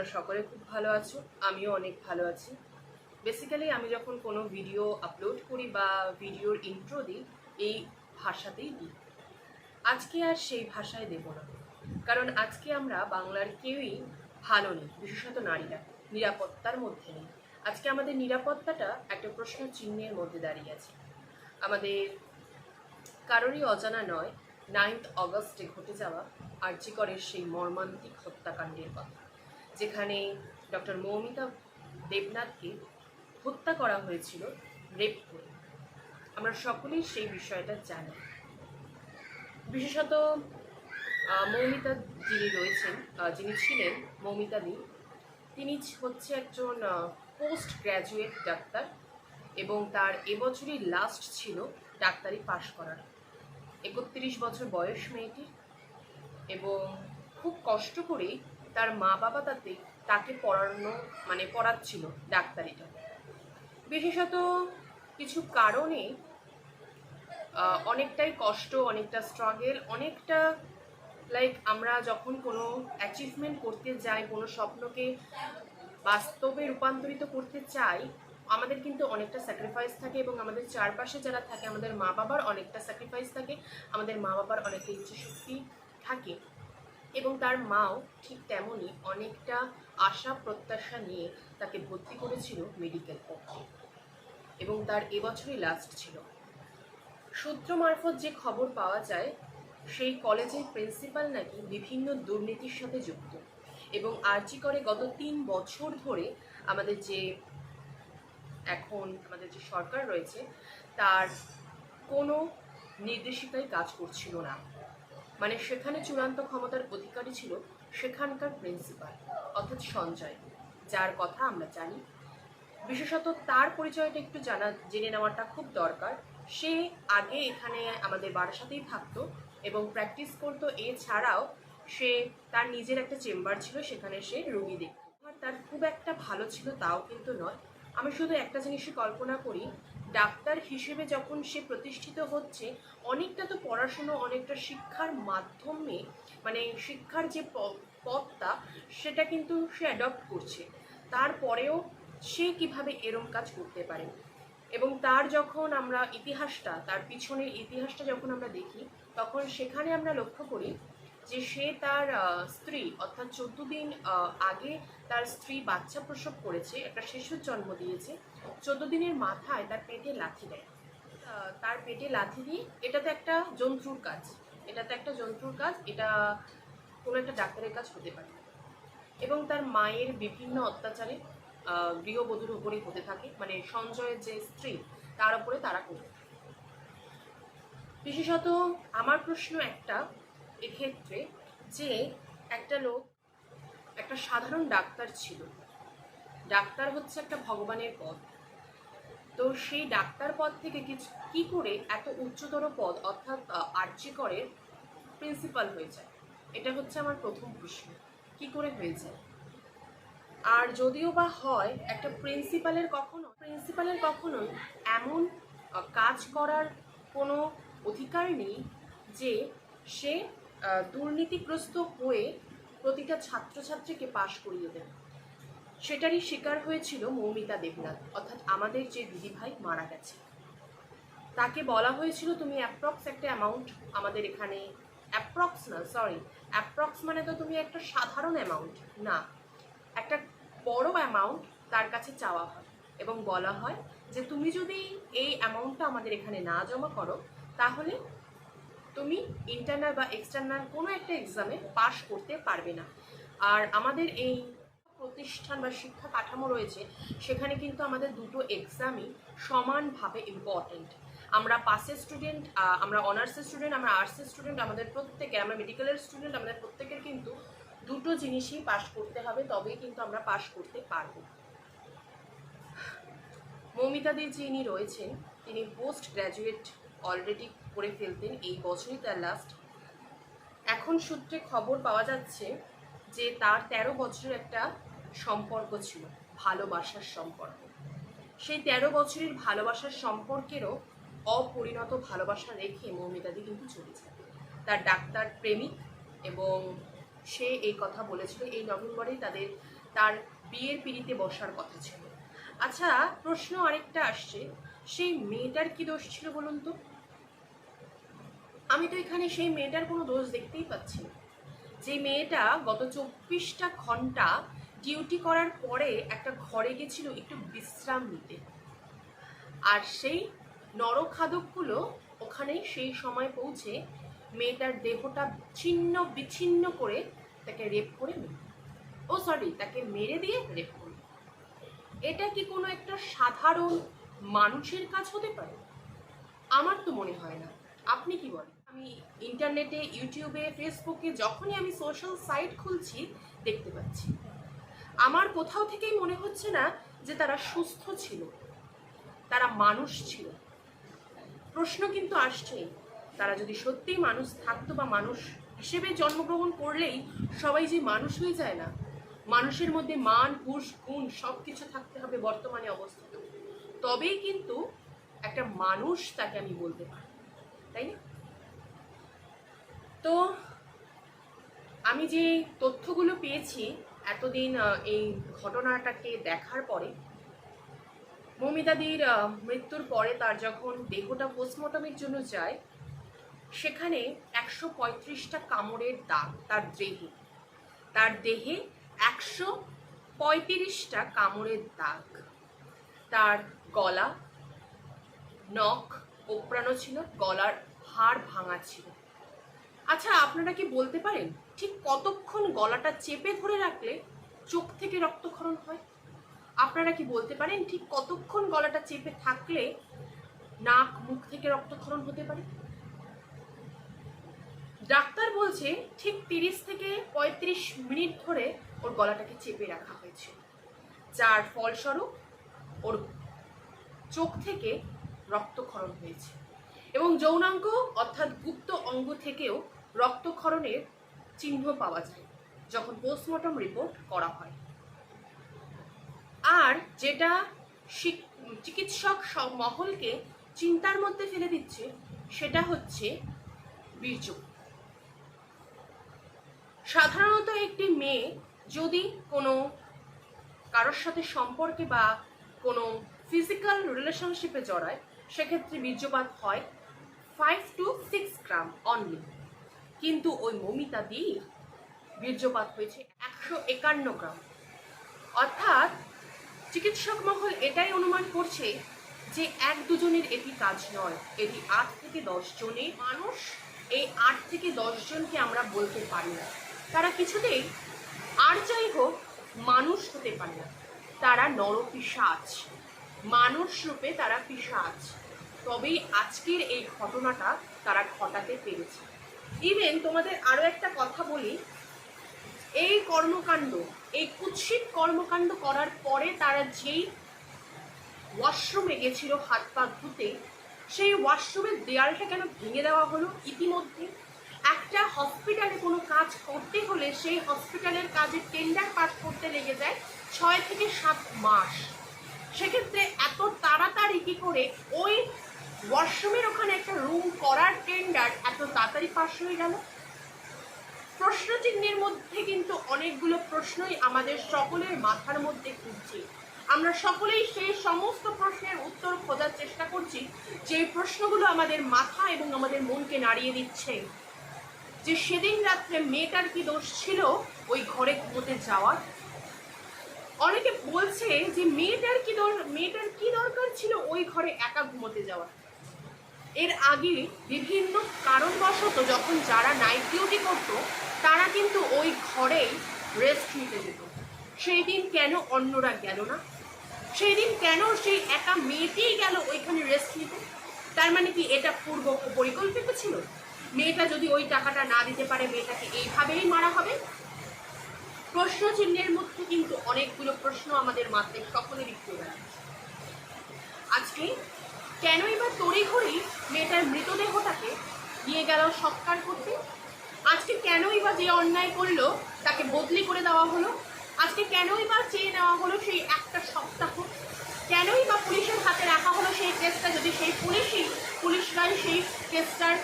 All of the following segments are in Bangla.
তোমরা সকলে খুব ভালো আছো, আমিও অনেক ভালো আছি। বেসিক্যালি আমি যখন কোনো ভিডিও আপলোড করি বা ভিডিওর ইন্ট্রো দিই, এই ভাষাতেই দিই। আজকে আর সেই ভাষায় দেব না। কারণ আজকে আমরা বাংলার কেউই ভালো নেই, বিশেষত নারীরা, নিরাপত্তার মধ্যে নেই। আজকে আমাদের নিরাপত্তাটা একটা প্রশ্ন চিহ্নের মধ্যে দাঁড়িয়ে আছে। আমাদের কারোরই অজানা নয় নাইন্থ অগস্টে ঘটে যাওয়া আর্যিকরের সেই মর্মান্তিক হত্যাকাণ্ডের কথা। যেখানে ডক্টর মৌমিতা দেবনাথকে হত্যা করা হয়েছিল রেপ করে। আমরা সকলেই সেই বিষয়টা জানি। বিশেষত মৌমিতা যিনি রয়েছেন যিনি ছিলেন মৌমিতা দি, তিনি হচ্ছে একজন পোস্ট গ্র্যাজুয়েট ডাক্তার এবং তার এবছরই লাস্ট ছিল ডাক্তারি পাশ করার। একত্রিশ বছর বয়স মেয়েটির এবং খুব কষ্ট করেই তার মা বাবা তাতে তাকে পড়ানো মানে পড়াচ্ছিল ডাক্তারিটা। বিশেষত কিছু কারণে অনেকটাই কষ্ট, অনেকটা স্ট্রাগেল অনেকটা লাইক আমরা যখন কোনো অ্যাচিভমেন্ট করতে যাই, কোনো স্বপ্নকে বাস্তবে রূপান্তরিত করতে চাই, আমাদের কিন্তু অনেকটা স্যাক্রিফাইস থাকে এবং আমাদের চারপাশে যারা থাকে, আমাদের মা বাবার অনেকটা স্যাক্রিফাইস থাকে, আমাদের মা বাবার অনেকটা ইচ্ছাশক্তি থাকে। এবং তার মাও ঠিক তেমনই অনেকটা আশা প্রত্যাশা নিয়ে তাকে ভর্তি করেছিল মেডিকেল পক্ষে এবং তার এবছরই লাস্ট ছিল। সূত্র মারফত যে খবর পাওয়া যায়, সেই কলেজের প্রিন্সিপাল নাকি বিভিন্ন দুর্নীতির সাথে যুক্ত। এবং আর্জি করে গত তিন বছর ধরে আমাদের যে এখন আমাদের যে সরকার রয়েছে, তার কোনো নির্দেশিকায় কাজ করছিল না। মানে সেখানে চূড়ান্ত ক্ষমতার অধিকারী ছিল সেখানকার প্রিন্সিপাল, অর্থাৎ সঞ্জয়, যার কথা আমরা জানি। বিশেষত তার পরিচয়টা একটু জানা, জেনে নেওয়াটা খুব দরকার। সে আগে এখানে আমাদের বারাসাতেই থাকতো এবং প্র্যাকটিস করতো। এছাড়াও সে তার নিজের একটা চেম্বার ছিল, সেখানে সে রোগী দেখত। তার খুব একটা ভালো ছিল তাও কিন্তু নয়। আমি শুধু একটা জিনিসই কল্পনা করি ডাক্তার হিসেবে যখন সে প্রতিষ্ঠিত হচ্ছে, অনেকটা তো পড়াশুনো, অনেকটা শিক্ষার মাধ্যমে মানে শিক্ষার যে পথটা, সেটা কিন্তু সে অ্যাডপ্ট করছে। তারপরেও সে কীভাবে এরম কাজ করতে পারে? এবং তার যখন আমরা ইতিহাসটা, তার পিছনের ইতিহাসটা যখন আমরা দেখি, তখন সেখানে আমরা লক্ষ্য করি যে সে তার স্ত্রী, অর্থাৎ চোদ্দ দিন আগে তার স্ত্রী বাচ্চা প্রসব করেছে, একটা শিশুর জন্ম দিয়েছে চোদ্দ দিনের মাথায় তার পেটে লাথি দেয়। তার পেটে লাথি দিয়ে এটাতে একটা জন্তুর কাজ, এটাতে একটা জন্তুর কাজ, এটা কোনো একটা ডাক্তারের কাজ হতে পারে। এবং তার মায়ের বিভিন্ন অত্যাচারে গৃহবধূর উপরেই হতে থাকে মানে সঞ্জয়ের যে স্ত্রী, তার উপরে তারা থাকে। বিশেষত আমার প্রশ্ন একটা এক্ষেত্রে যে একটা লোক একটা সাধারণ ডাক্তার ছিল, ডাক্তার হচ্ছে একটা ভগবানের পদ। তো সেই ডাক্তার পদ থেকে কিছু, কী করে এত উচ্চতর পদ অর্থাৎ আর্জি করের প্রিন্সিপাল হয়ে যায়? এটা হচ্ছে আমার প্রথম প্রশ্ন। কি করে হয়ে যায়? আর যদিও বা হয়, একটা প্রিন্সিপালের কখনো প্রিন্সিপালের কখনোই এমন কাজ করার কোনো অধিকার নেই যে সে দুর্নীতিগ্রস্ত হয়ে প্রতিটা ছাত্রছাত্রীকে পাশ করিয়ে দেন। সেটারই শিকার হয়েছিল মৌমিতা দেবনাথ, অর্থাৎ আমাদের যে দিদিভাই মারা গেছে। তাকে বলা হয়েছিল, তুমি অ্যাপ্রক্স একটা অ্যামাউন্ট আমাদের এখানে অ্যাপ্রক্স না সরি অ্যাপ্রক্স মানে তো তুমি একটা সাধারণ অ্যামাউন্ট না। একটা বড় অ্যামাউন্ট তার কাছে চাওয়া হয় এবং বলা হয় যে, তুমি যদি এই অ্যামাউন্টটা আমাদের এখানে না জমা করো, তাহলে তুমি ইন্টারনাল বা এক্সটার্নাল কোনো একটা এক্সামে পাশ করতে পারবে না। আর আমাদের এই প্রতিষ্ঠান বা শিক্ষা কাঠামো রয়েছে, সেখানে কিন্তু আমাদের দুটো এক্সামই সমানভাবে ইম্পর্ট্যান্ট আমরা পাসের স্টুডেন্ট আমরা অনার্সের স্টুডেন্ট আমরা আর্টসের স্টুডেন্ট আমাদের প্রত্যেকের, আমরা মেডিকেলের স্টুডেন্ট আমাদের প্রত্যেকের কিন্তু দুটো জিনিসই পাশ করতে হবে, তবেই কিন্তু আমরা পাশ করতে পারব। মৌমিতাদি যিনি রয়েছেন, তিনি পোস্ট গ্র্যাজুয়েট অলরেডি করে ফেলতেন এই বছরই তার লাস্ট এখন সূত্রে খবর পাওয়া যাচ্ছে যে তার তেরো বছরের একটা সম্পর্ক ছিল, ভালোবাসার সম্পর্ক। সেই তেরো বছরের ভালোবাসার সম্পর্কেরও অপরিণত ভালোবাসা রেখে মৌমিতাদি কিন্তু চলেছে তার ডাক্তার, প্রেমিক এবং সে এই কথা বলেছিল, এই নভেম্বরেই তাদের, তার বিয়ের পিড়িতে বসার কথা ছিল। আচ্ছা প্রশ্ন আরেকটা আসছে, সেই মেয়েটার কি দোষ ছিল বলুন তো? আমি তো এখানে সেই মেয়েটার কোনো দোষ দেখতেই পাচ্ছি না। যে মেয়েটা গত চব্বিশটা ঘণ্টা ডিউটি করার পরে একটা ঘরে গেছিল একটু বিশ্রাম নিতে। আর সেই নরখাদকগুলো ওখানেই সেই সময় পৌঁছে মেয়েটার দেহটা ছিন্ন বিচ্ছিন্ন করে তাকে রেপ করে ও সরি তাকে মেরে দিয়ে রেপ করে এটা কি কোনো একটা সাধারণ মানুষের কাজ হতে পারে? আমার তো মনে হয় না। আপনি কি বলেন? আমি ইন্টারনেটে, ইউটিউবে, ফেসবুকে যখনই আমি সোশ্যাল সাইট খুলছি, দেখতে পাচ্ছি। আমার কোথাও থেকেই মনে হচ্ছে না যে তারা সুস্থ ছিল। তারা মানুষ ছিল। প্রশ্ন কিন্তু আসছেই, তারা যদি সত্যিই মানুষ থাকতো বা মানুষ হিসেবে জন্মগ্রহণ করলেই সবাই যে মানুষ হয়ে যায় না, মানুষের মধ্যে মান হুশ গুণ সব কিছু থাকতে হবে বর্তমানে অবস্থিত। তবেই কিন্তু একটা মানুষ তাকে আমি বলতে পারি। তাই না? তো আমি যে তথ্যগুলো পেয়েছি এতদিন এই ঘটনাটাকে দেখার পরে, মমিতাদির মৃত্যুর পরে তার যখন দেহটা পোস্টমর্টমের জন্য যায়, সেখানে একশো পঁয়ত্রিশটা কামড়ের দাগ তার দেহে। তার দেহে একশো পঁয়ত্রিশটা কামড়ের দাগ। তার গলা, নখ, ওপরানো ছিল, গলার হাড় ভাঙা ছিল। আচ্ছা আপনারা কি বলতে পারেন ঠিক কতক্ষণ গলাটা চেপে ধরে রাখলে চোখ থেকে রক্তক্ষরণ হয়? আপনারা কি বলতে পারেন ঠিক কতক্ষণ গলাটা চেপে থাকলে নাক, মুখ থেকে রক্তক্ষরণ হতে পারে? ডাক্তার বলছে ঠিক তিরিশ থেকে পঁয়ত্রিশ মিনিট ধরে ওর গলাটাকে চেপে রাখা হয়েছে, যার ফলস্বরূপ ওর চোখ থেকে রক্তক্ষরণ হয়েছে। এবং যৌনাঙ্গ অর্থাৎ গুপ্ত অঙ্গ থেকেও রক্তক্ষরণের চিহ্ন পাওয়া যায়, যখন পোস্টমর্টম রিপোর্ট করা হয়। আর যেটা চিকিৎসক মহলকে চিন্তার মধ্যে ফেলে দিচ্ছে, সেটা হচ্ছে বীর্য। সাধারণত একটি মেয়ে যদি কোনো কারোর সাথে সম্পর্কে বা কোনো ফিজিক্যাল রিলেশনশিপে জড়ায়, সেক্ষেত্রে বীর্যপাত হয় five to six gram only কিন্তু ওই মমিতা দিয়ে বীর্যপাত হয়েছে একশো একান্ন গ্রাম। অর্থাৎ চিকিৎসক মহল এটাই অনুমান করছে যে এক দুজনের এটি কাজ নয়। এটি আট থেকে দশ জনে। মানুষ এই আট থেকে দশ জনকে আমরা বলতে পারি না। তারা কিছুতেই, আর যাই হোক, মানুষ হতে পারে না। তারা নরপিসাচ মানুষ রূপে তারা পিসাচ তবেই আজকের এই ঘটনাটা তারা ঘটাতে পেরেছে। ইভেন তোমাদের আরও একটা কথা বলি। এই কর্মকাণ্ড, এই কুৎসিত কর্মকাণ্ড করার পরে তারা যেই ওয়াশরুমে গেছিল হাত পা ধুতে, সেই ওয়াশরুমের দেয়ালটা কেন ভেঙে দেওয়া হলো ইতিমধ্যে? একটা হসপিটালে কোনো কাজ করতে হলে সেই হসপিটালের কাজে টেন্ডার পাস করতে লেগে যায় ছয় থেকে সাত মাস। সেক্ষেত্রে এত তাড়াতাড়ি কি করে ওই ওয়াশরুমের ওখানে একটা রুম করার টেন্ডার এত তাড়াতাড়ি পাশ হয়ে গেল। প্রশ্ন চিহ্নের মধ্যে কিন্তু অনেকগুলো প্রশ্নই আমাদের সকলের মাথার মধ্যে ঘুরছে। আমরা সকলেই সেই সমস্ত প্রশ্নের উত্তর খোঁজার চেষ্টা করছি, যে প্রশ্নগুলো আমাদের মাথা এবং আমাদের মনকে নাড়িয়ে দিচ্ছে। যে সেদিন রাত্রে মেয়েটার কি দোষ ছিল, ওই ঘরে ঘুমোতে যাওয়ার। অনেকে বলছে যে মেয়েটার কি দর- মেয়েটার কি দরকার ছিল, ওই ঘরে একা ঘুমোতে যাওয়ার। এর আগে বিভিন্ন কারণবশত যখন যারা নাইট ডিউটি করতো, তারা কিন্তু ওই ঘরেই রেস্ট নিতে যেত। সেই দিন কেন অন্যরা গেল না? সেই দিন কেন সেই একা মেয়েটিই গেল ওইখানে রেস্ট নিতে? তার মানে কি এটা পূর্ব পরিকল্পিত ছিল? মেয়েটা যদি ওই টাকাটা না দিতে পারে, মেয়েটাকে এইভাবেই মারা হবে? প্রশ্ন চিহ্নের মধ্যে কিন্তু অনেকগুলো প্রশ্ন আমাদের মাথায় সকলেরই বেড়াচ্ছে আজকে কেনই বা তড়িঘড়ি মেয়েটার মৃতদেহটাকে নিয়ে গেল সৎকার করতে? আজকে কেনই বা যে অন্যায় করল, তাকে বদলি করে দেওয়া হলো? আজকে কেনই বা চেয়ে নেওয়া হলো সেই একটা সপ্তাহ? কেনই বা পুলিশের হাতে রাখা হলো সেই কেসটা যদি সেই পুলিশই, পুলিশরাই সেই কেসটার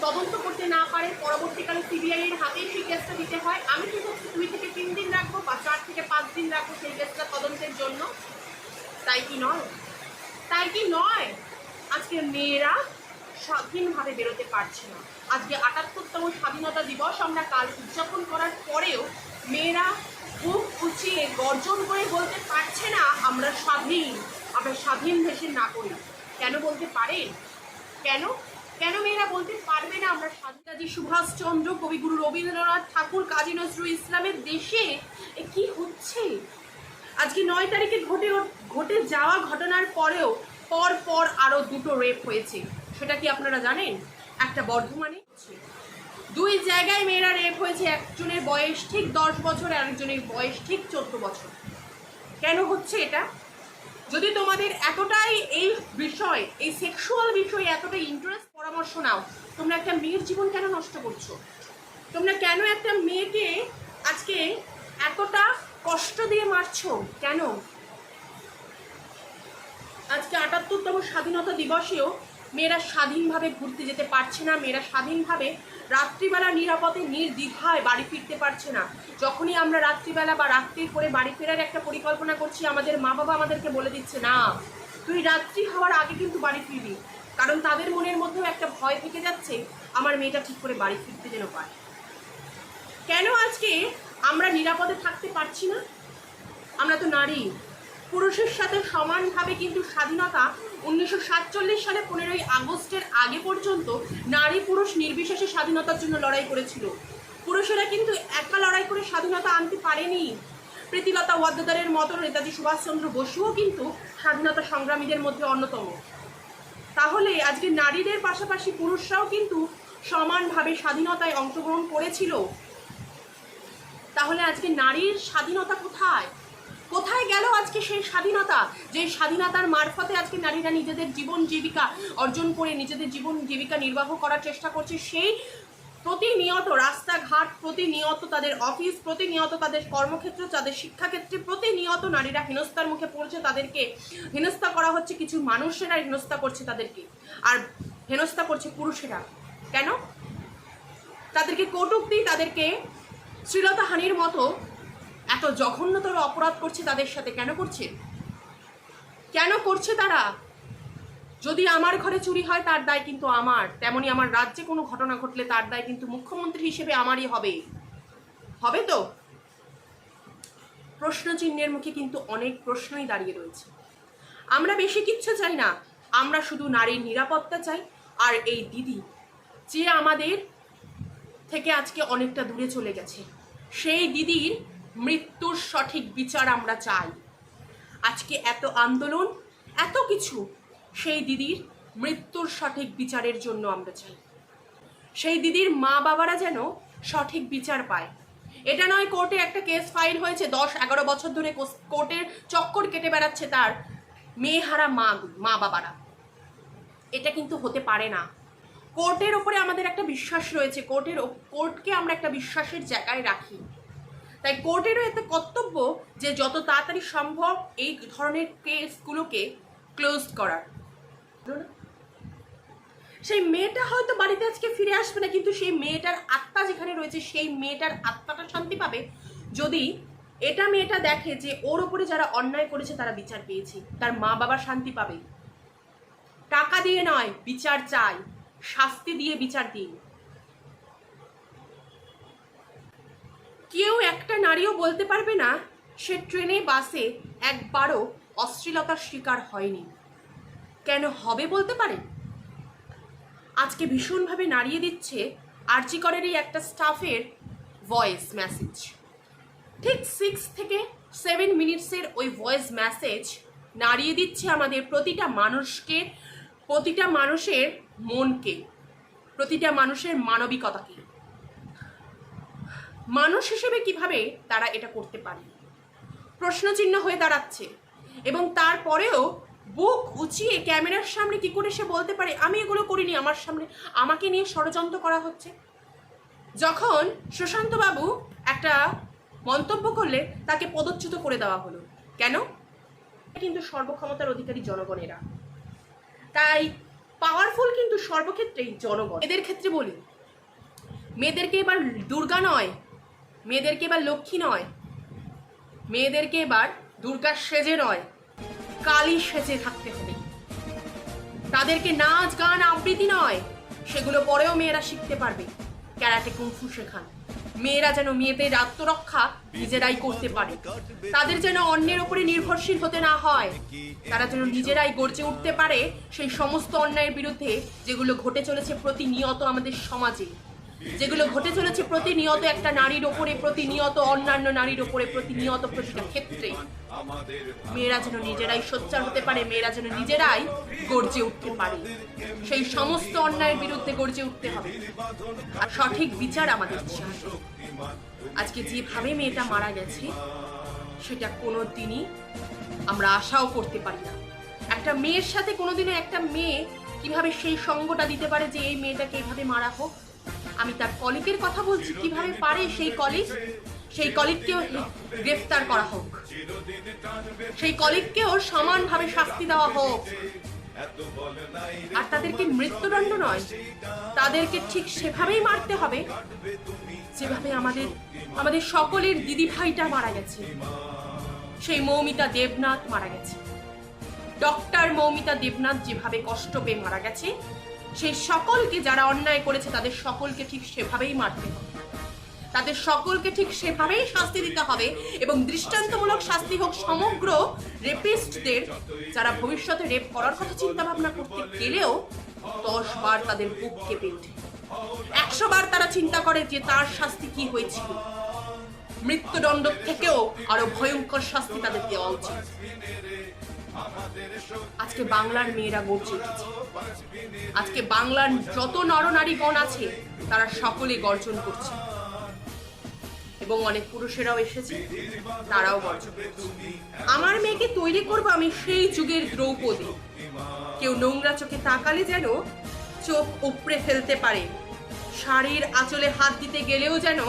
তদন্ত করতে না পারে, পরবর্তীকালে সিবিআই এর হাতেই সেই কেসটা দিতে হয়? আমি কি করছি? দুই থেকে তিন দিন রাখব বা চার থেকে পাঁচ দিন রাখব সেই কেসটা তদন্তের জন্য? তাই কি নয়? তাই কি নয়? আজকে মেয়েরা স্বাধীনভাবে বেরোতে পারছে না। আজকে আটাত্তরতম স্বাধীনতা দিবস আমরা কাল উদযাপন করার পরেও মেয়েরা বুক উঁচিয়ে গর্জন করে বলতে পারছে না, আমরা স্বাধীন। আমরা স্বাধীন দেশের নাগরিক। কেন বলতে পারে? কেন? কেন মেয়েরা বলতে পারবে না, আমরা স্বাধীনতাজি সুভাষচন্দ্র, কবিগুরু রবীন্দ্রনাথ ঠাকুর, কাজী নজরুল ইসলামের দেশে? কি হচ্ছে? আজকে নয় তারিখে ঘটে ঘটে যাওয়া ঘটনার পরেও পর পর আরও দুটো রেপ হয়েছে। সেটা কি আপনারা জানেন? একটা বর্ধমানে। দুই জায়গায় মেয়েরা রেপ হয়েছে, একজনের বয়স ঠিক দশ বছর আরেকজনের বয়স ঠিক চোদ্দ বছর। কেন হচ্ছে এটা? যদি তোমাদের এতটাই এই বিষয়, এই সেক্সুয়াল বিষয়ে এতটাই ইন্টারেস্ট পরামর্শ নাও, তোমরা একটা মেয়ের জীবন কেন নষ্ট করছ? তোমরা কেন একটা মেয়েকে আজকে এতটা কষ্ট দিয়ে মারছো? কেন? আজকে আটাত্তরতম স্বাধীনতা দিবসেও মেয়েরা স্বাধীনভাবে ঘুরতে যেতে পারছে না, মেয়েরা স্বাধীনভাবে রাত্রিবেলা নিরাপদে, নির্দ্বিধায় বাড়ি ফিরতে পারছে না। যখনই আমরা রাত্রিবেলা বা রাত্রির পরে বাড়ি ফেরার একটা পরিকল্পনা করছি, আমাদের মা বাবা আমাদেরকে বলে দিচ্ছে, না, তুই রাত্রি হওয়ার আগে কিন্তু বাড়ি ফিরবি। কারণ তাদের মনের মধ্যেও একটা ভয় থেকে যাচ্ছে, আমার মেয়েটা ঠিক করে বাড়ি ফিরতে যেন পায় কেন আজকে আমরা নিরাপদে থাকতে পারছি না? আমরা তো নারী। পুরুষের সাথে সমানভাবে কিন্তু স্বাধীনতা উনিশশো সাতচল্লিশ সালে পনেরোই আগস্টের আগে পর্যন্ত নারী পুরুষ নির্বিশেষে স্বাধীনতার জন্য লড়াই করেছিল। পুরুষেরা কিন্তু একা লড়াই করে স্বাধীনতা আনতে পারেনি। প্রীতিলতা ওয়াদ্দেদারের মতো নেতাজি সুভাষচন্দ্র বসুও কিন্তু স্বাধীনতা সংগ্রামীদের মধ্যে অন্যতম। তাহলে আজকে নারীদের পাশাপাশি পুরুষরাও কিন্তু সমানভাবে স্বাধীনতায় অংশগ্রহণ করেছিল। তাহলে আজকে নারীর স্বাধীনতা কোথায়? কোথায় গেল আজকে সেই স্বাধীনতা? যে স্বাধীনতার মারফতে আজকে নারীরা নিজেদের জীবন জীবিকা অর্জন করে নিজেদের জীবন জীবিকা নির্বাহ করার চেষ্টা করছে, সেই প্রতিনিয়ত রাস্তাঘাট, প্রতিনিয়ত তাদের অফিস, প্রতিনিয়ত তাদের কর্মক্ষেত্র, তাদের শিক্ষাক্ষেত্রে প্রতিনিয়ত নারীরা হেনস্থার মুখে পড়ছে তাদেরকে। হেনস্থা করা হচ্ছে কিছু মানুষেরা হেনস্থা করছে তাদেরকে। আর হেনস্থা করছে পুরুষেরা। কেন? তাদেরকে কটুক্তি তাদেরকে শ্লীলতাহানির মতো এত জঘন্যতর অপরাধ করছে তাদের সাথে কেন করছে? কেন করছে তারা? যদি আমার ঘরে চুরি হয়, তার দায় কিন্তু আমার। তেমনি আমার রাজ্যে কোনো ঘটনা ঘটলে তার দায় কিন্তু মুখ্যমন্ত্রী হিসেবে আমারই হবে। হবে তো? প্রশ্ন চিহ্নের মুখে কিন্তু অনেক প্রশ্নই দাঁড়িয়ে রয়েছে। আমরা বেশি কিচ্ছু চাই না। আমরা শুধু নারীর নিরাপত্তা চাই। আর এই দিদি, যে আমাদের থেকে আজকে অনেকটা দূরে চলে গেছে, সেই দিদির মৃত্যুর সঠিক বিচার আমরা চাই। আজকে এত আন্দোলন, এত কিছু, সেই দিদির মৃত্যুর সঠিক বিচারের জন্য আমরা চাই। সেই দিদির মা বাবারা যেন সঠিক বিচার পায়। এটা নয় কোর্টে একটা কেস ফাইল হয়েছে, দশ, এগারো বছর ধরে কোর্টের চক্কর কেটে বেড়াচ্ছে তার মেয়েহারা মা মা বাবারা। এটা কিন্তু হতে পারে না। কোর্টের ওপরে আমাদের একটা বিশ্বাস রয়েছে, কোর্টের কোর্টকে আমরা একটা বিশ্বাসের জায়গায় রাখি। তাই কোর্টেরও এতে কর্তব্য যে যত তাড়াতাড়ি সম্ভব এই ধরনের কেসগুলোকে ক্লোজ করার। সেই মেয়েটা হয়তো বাড়িতে আজকে ফিরে আসবে না, কিন্তু সেই মেয়েটার আত্মা যেখানে রয়েছে, সেই মেয়েটার আত্মাটা শান্তি পাবে যদি এটা মেয়েটা দেখে যে ওর ওপরে যারা অন্যায় করেছে, তারা বিচার পেয়েছে। তার মা বাবা শান্তি পাবে। টাকা দিয়ে নয়, বিচার চাই। শাস্তি দিয়ে বিচার দিন। কেউ একটা নারীও বলতে পারবে না, সে ট্রেনে, বাসে একবারও অশ্লীলতার শিকার হয়নি। কেন হবে বলতে পারে? আজকে ভীষণভাবে নাড়িয়ে দিচ্ছে আর্চিকরেরই একটা স্টাফের ভয়েস মেসেজ ঠিক সিক্স থেকে সেভেন মিনিটসের ওই ভয়েস মেসেজ নাড়িয়ে দিচ্ছে আমাদের প্রতিটা মানুষকে, প্রতিটা মানুষের মনকে, প্রতিটা মানুষের মানবিকতাকে। মানুষ হিসেবে কীভাবে তারা এটা করতে পারে? প্রশ্নচিহ্ন হয়ে দাঁড়াচ্ছে এবং তারপরেও বুক উঁচিয়ে ক্যামেরার সামনে কি করে সে বলতে পারে, আমি এগুলো করিনি, আমার সামনে আমাকে নিয়ে ষড়যন্ত্র করা হচ্ছে? যখন সুশান্ত বাবু একটা মন্তব্য করলে তাকে পদচ্যুত করে দেওয়া হলো। কেন? কিন্তু সর্বক্ষমতার অধিকারী জনগণেরা। তাই পাওয়ারফুল কিন্তু সর্বক্ষেত্রেই জনগণ। এদের ক্ষেত্রে বলি, মেয়েদেরকে এবার দুর্গা নয় মেয়েদেরকে এবার লক্ষ্মী নয়, মেয়েদেরকে এবার দুর্গা সেজে নয়, কালী সেজে থাকতে হবে। তাদেরকে নাচ, গান, আবৃত্তি নয়, সেগুলো পরেও মেয়েরা শিখতে পারবে। ক্যারাটে, কুংফু শেখান। মেয়েরা যেন মেয়েদের আত্মরক্ষা নিজেরাই করতে পারে। তাদের যেন অন্যের উপরে নির্ভরশীল হতে না হয়, তারা যেন নিজেরাই গর্জে উঠতে পারে সেই সমস্ত অন্যায়ের বিরুদ্ধে যেগুলো ঘটে চলেছে প্রতিনিয়ত আমাদের সমাজে। যেগুলো ঘটে চলেছে প্রতিনিয়ত একটা নারীর ওপরে প্রতিনিয়ত, অন্যান্য নারীর ওপরে প্রতিনিয়ত প্রতিটা ক্ষেত্রে। মেয়েরা যেন নিজেরাই সোচ্চার হতে পারে, মেয়েরা যেন নিজেরাই গর্জে উঠতে পারে। সেই সমস্ত অন্যায়ের বিরুদ্ধে গর্জে উঠতে হবে। আর সঠিক বিচার আমাদের চাই আজকে যেভাবে মেয়েটা মারা গেছে, সেটা কোনো দিনই আমরা আশাও করতে পারি না। একটা মেয়ের সাথে কোনোদিনও একটা মেয়ে কীভাবে সেই সঙ্গটা দিতে পারে যে এই মেয়েটাকে এইভাবে মারা হোক আমি তার কলিকের কথা বলছি, কীভাবে পারে সেই কলিক সেই কলিককেও গ্রেফতার করা হোক। সেই কলিককেও সমানভাবে শাস্তি দেওয়া হোক। আর তাদেরকে মৃত্যুদণ্ড নয়, তাদেরকে ঠিক সেভাবেই মারতে হবে, যেভাবে আমাদের আমাদের সকলের দিদি ভাইটা মারা গেছে। সেই মৌমিতা দেবনাথ মারা গেছে। ডক্টর মৌমিতা দেবনাথ যেভাবে কষ্ট পেয়ে মারা গেছে সেই সকলকে যারা অন্যায় করেছে, তাদের সকলকে ঠিক সেভাবেই মারতে হবে। তাদের সকলকে ঠিক সেভাবেই শাস্তি দিতে হবে এবং দৃষ্টান্তমূলক শাস্তি হোক সমগ্র রেপিস্টদের যারা ভবিষ্যতে রেপ করার কথা চিন্তা ভাবনা করতে গেলেও দশ বার তাদের বুক কেঁপে ওঠে। একশো বার তারা চিন্তা করে যে তার শাস্তি কি হয়েছিল। মৃত্যুদণ্ড থেকেও আরও ভয়ঙ্কর শাস্তি তাদের দেওয়া উচিত। আজকে বাংলার মেয়েরা গর্জে উঠেছে আজকে বাংলার যত নরনারীগণ আছে, তারা সকলে গর্জন করছে। এবং অনেক পুরুষেরাও এসেছে, তারাও গর্জন আমার মেয়েকে তৈরি করব আমি সেই যুগের দ্রৌপদী। কেউ নোংরা চোখে তাকালে যেন চোখ উপড়ে ফেলতে পারে। শাড়ির আঁচলে হাত দিতে গেলেও যেন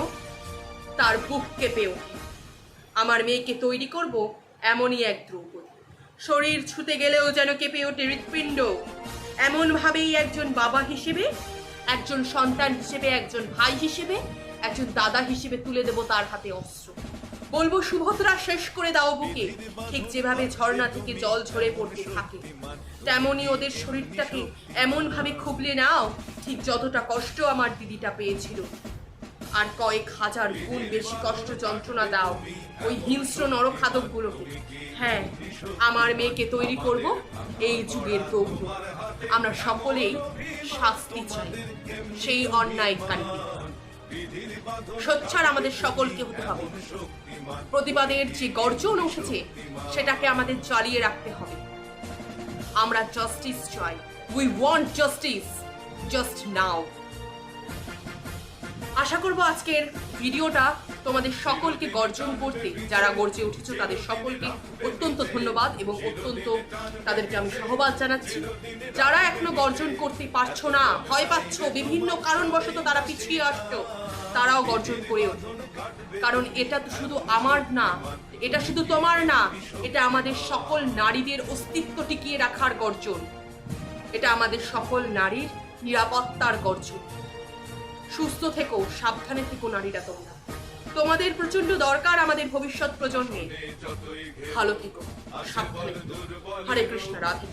তার বুক কেঁপে ওঠে আমার মেয়েকে তৈরি করব এমনই এক দ্রৌপদী। শরীর ছুতে গেলেও যেন কেঁপে ওঠে হৃৎপিণ্ড। এমনভাবেই একজন বাবা হিসেবে, একজন সন্তান হিসেবে, একজন ভাই হিসেবে, একজন দাদা হিসেবে তুলে দেব তার হাতে অস্ত্র। বলব, সুভদ্রা, শেষ করে দাও বুকে। ঠিক যেভাবে ঝর্ণা থেকে জল ঝরে পড়তে থাকে তেমনই ওদের শরীরটাকে এমন ভাবে খুবলে নাও, ঠিক যতটা কষ্ট আমার দিদিটা পেয়েছিল। আর কয়েক হাজার গুণ বেশি কষ্ট যন্ত্রণা দাও ওই হিংস্র নরখাদকগুলোকে। হ্যাঁ আমার মেয়েকে তৈরি করব এই যুগের গৌর আমরা সকলেই শাস্তি চাই সেই অন্যায়কারীকে সোচ্চার আমাদের সকলকে হতে হবে। প্রতিবাদের যে গর্জন উঠেছে, সেটাকে আমাদের চালিয়ে রাখতে হবে। আমরা জাস্টিস চাই। We want justice just now আশা করব আজকের ভিডিওটা তোমাদের সকলকে গর্জন করতে, যারা গর্জে উঠেছো, তাদের সকলকে অত্যন্ত ধন্যবাদ এবং অত্যন্ত তাদেরকে আমি সহবাদ জানাচ্ছি। যারা এখনও গর্জন করতে পারছ না, ভয় পাচ্ছ, বিভিন্ন কারণবশত তারা পিছিয়ে আসছো, তারাও গর্জন করে ওঠো। কারণ এটা তো শুধু আমার না, এটা শুধু তোমার না, এটা আমাদের সকল নারীদের অস্তিত্ব টিকিয়ে রাখার গর্জন। এটা আমাদের সকল নারীর নিরাপত্তার গর্জন। সুস্থ থেকো, সাবধানে থেকো নারীরা তোমরা। তোমাদের প্রচণ্ড দরকার আমাদের ভবিষ্যৎ প্রজন্মে। ভালো থেকো, সাবধানে হরে কৃষ্ণ, রাধে।